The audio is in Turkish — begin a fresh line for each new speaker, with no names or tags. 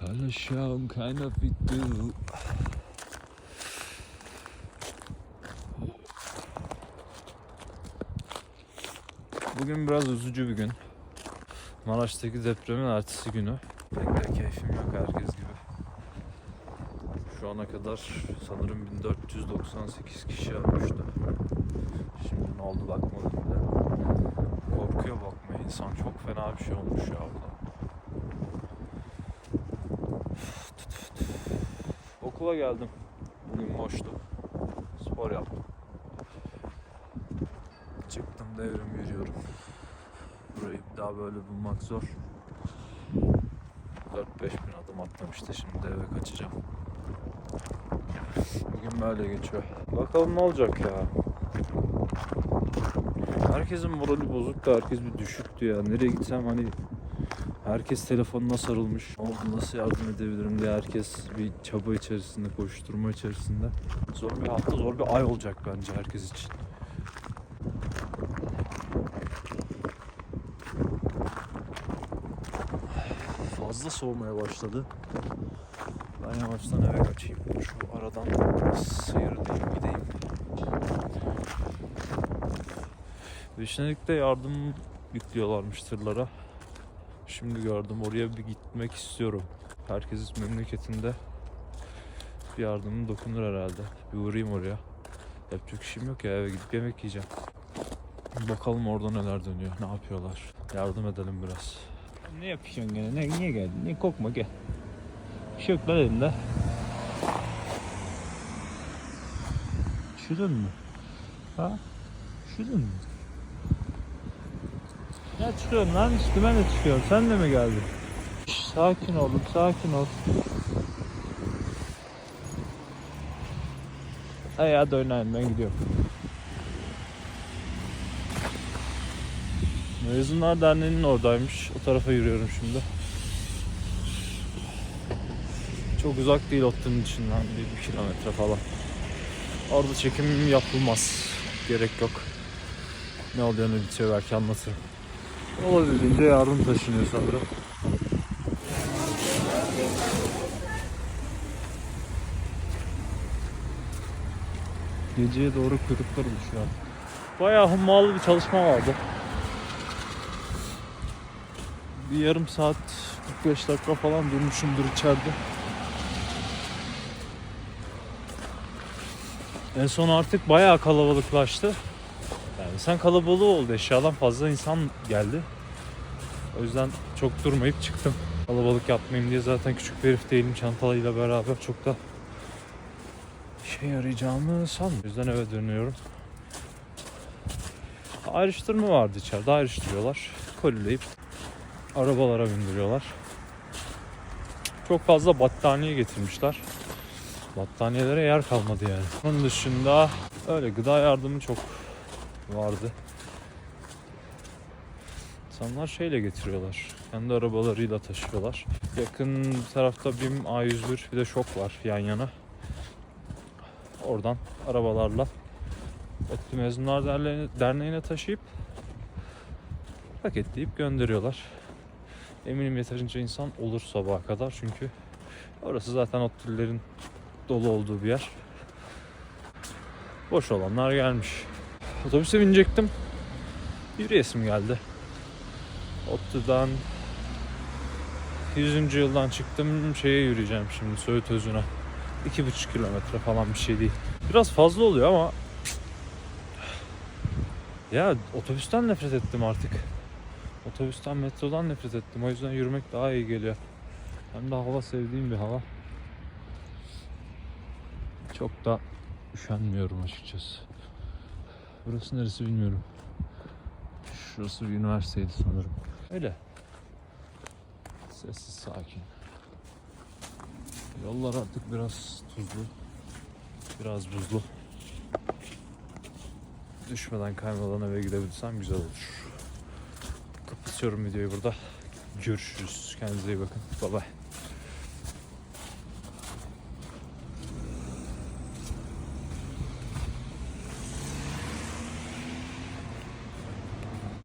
Show kind of it do. Bugün biraz üzücü bir gün. Maraş'taki depremin ertesi günü. Pek de keyfim yok herkes gibi. Şu ana kadar sanırım 1498 kişi ölmüştü. Şimdi ne oldu bakmadım bile. Korkuyor bakmaya insan. Çok fena bir şey olmuş ya burada. Okula geldim. Bugün boştu. Spor yaptım. Çıktım devrim yürüyorum. Burayı bir daha böyle bulmak zor. 4-5 bin adım attım işte şimdi eve kaçacağım. Bugün böyle geçiyor. Bakalım ne olacak ya. Herkesin morali bozuktu, herkes bir düşüktü ya. Nereye gitsem hani herkes telefonuna sarılmış. Oldu, nasıl yardım edebilirim diye herkes bir çaba içerisinde, koşturma içerisinde. Zor bir hafta, zor bir ay olacak bence herkes için. Fazla soğumaya başladı. Ben yavaştan eve kaçayım. Şu aradan sıyrılayım gideyim. Vişnelik'te yardım yüklüyorlarmış tırlara. Şimdi gördüm oraya bir gitmek istiyorum. Herkes memleketinde bir yardımım dokunur herhalde. Bir uğrayayım oraya. Yapacak işim yok ya eve gidip yemek yiyeceğim. Bakalım orada neler dönüyor, ne yapıyorlar. Yardım edelim biraz.
Ne yapıyorsun gene? Ne, niye geldin? Ne korkma gel. Bir şey yok lan elimde. Üşüdün mü? Ha? Üşüdün mü? Ne çıkıyorsun lan? Üstüme de çıkıyorsun. Sen de mi geldin? Şş, sakin olun, sakin ol. Hey hadi oynayın ben gidiyorum. Mezunlar Derneği'nin oradaymış. O tarafa yürüyorum şimdi. Çok uzak değil Ottu'nun içinden. Bir, bir kilometre falan. Orada çekim yapılmaz. Gerek yok. Ne oluyor ne bitiyor belki anlatırım. Olabildiğince yardım taşınıyor sanırım. Geceye doğru kuyruklar oluşuyor. Bayağı hummalı bir çalışma vardı. Bir yarım saat 45 dakika falan durmuşumdur içeride. En son artık bayağı kalabalıklaştı. İnsan kalabalığı oldu. Eşyadan fazla insan geldi. O yüzden çok durmayıp çıktım. Kalabalık yapmayayım diye zaten küçük bir herif değilim çantalıyla beraber çok da şey yarayacağımı sanmıyorum. O yüzden eve dönüyorum. Ayrıştırma vardı içeride. Ayrıştırıyorlar. Kolileyip arabalara bindiriyorlar. Çok fazla battaniye getirmişler. Battaniyelere yer kalmadı yani. Onun dışında öyle gıda yardımı çok vardı. İnsanlar şeyle getiriyorlar. Kendi arabalarıyla taşıyorlar. Yakın tarafta BİM A101 bir de şok var yan yana. Oradan arabalarla ODTÜ Mezunlar Derneği'ne, Derneği'ne taşıyıp paketleyip gönderiyorlar. Eminim yeterince insan olur sabaha kadar çünkü orası zaten ODTÜ'lerin dolu olduğu bir yer. Boş olanlar gelmiş. Otobüse binecektim. Yürüyesim geldi. ODTÜ'den 100. yıldan çıktım şeye yürüyeceğim şimdi Söğüt Özü'ne. 2,5 kilometre falan bir şey değil. Biraz fazla oluyor ama ya otobüsten nefret ettim artık. Otobüsten, metrodan nefret ettim. O yüzden yürümek daha iyi geliyor. Hem de hava sevdiğim bir hava. Çok da üşenmiyorum açıkçası. Burası neresi bilmiyorum. Şurası bir üniversiteydi sanırım. Öyle. Sessiz, sakin. Yollar artık biraz tuzlu. Biraz buzlu. Düşmeden kaymadan eve gidebilsem güzel olur. Kapatıyorum videoyu burada. Görüşürüz. Kendinize iyi bakın. Bye bye.